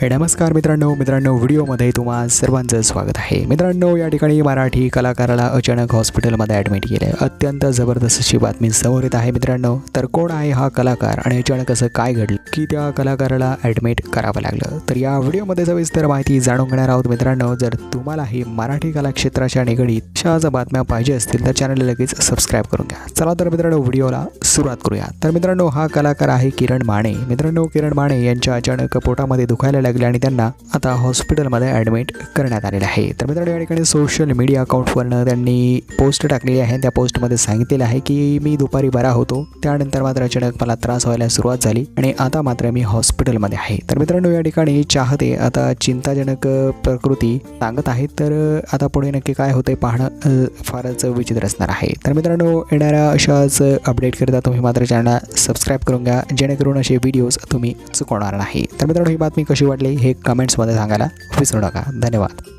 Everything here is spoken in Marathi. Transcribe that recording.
हे नमस्कार मित्रांनो मित्रांनो व्हिडिओमध्ये तुम्हा सर्वांचं स्वागत आहे. मित्रांनो या ठिकाणी मराठी कलाकाराला अचानक हॉस्पिटलमध्ये ॲडमिट केले. अत्यंत जबरदस्त अशी बातमी समोर येत आहे मित्रांनो. तर कोण आहे हा कलाकार आणि अचानक असं काय घडलं? की त्या कलाकाराला ॲडमिट करावं लागलं? तर या व्हिडिओमध्ये सविस्तर माहिती जाणून घेणार आहोत मित्रांनो. जर तुम्हालाही मराठी कलाक्षेत्राच्या निगडीत अशाच बातम्या पाहिजे असतील तर चॅनलला लगेच सबस्क्राईब करून घ्या. चला तर मित्रांनो व्हिडिओला सुरुवात करूया. तर मित्रांनो हा कलाकार आहे किरण माने. मित्रांनो किरण माने यांच्या अचानक पोटामध्ये दुखायला लागले आणि त्यांना आता हॉस्पिटलमध्ये ॲडमिट करण्यात आलेलं आहे. तर मित्रांनो या ठिकाणी सोशल मीडिया अकाउंटवरनं त्यांनी पोस्ट टाकलेली आहे. त्या पोस्टमध्ये सांगितलेलं आहे की मी दुपारी बरा होतो. त्यानंतर मात्र अचानक मला त्रास व्हायला सुरुवात झाली आणि आता मात्र मी हॉस्पिटलमध्ये आहे. तर मित्रांनो या ठिकाणी चाहते आता चिंताजनक प्रकृती सांगत आहेत तर आता पुढे नक्की काय होते पाहणं फारच विचित्र असणार आहे. तर मित्रांनो येणाऱ्या अशाच अपडेट करता तुम्ही मात्र चॅनल सबस्क्राईब करून घ्या. जेणेकरून असे व्हिडिओज तुम्ही चुकवणार नाही. तर मित्रांनो ही बातमी कशी वाटते आवडली हे कमेंट्समध्ये सांगायला विसरू नका. धन्यवाद.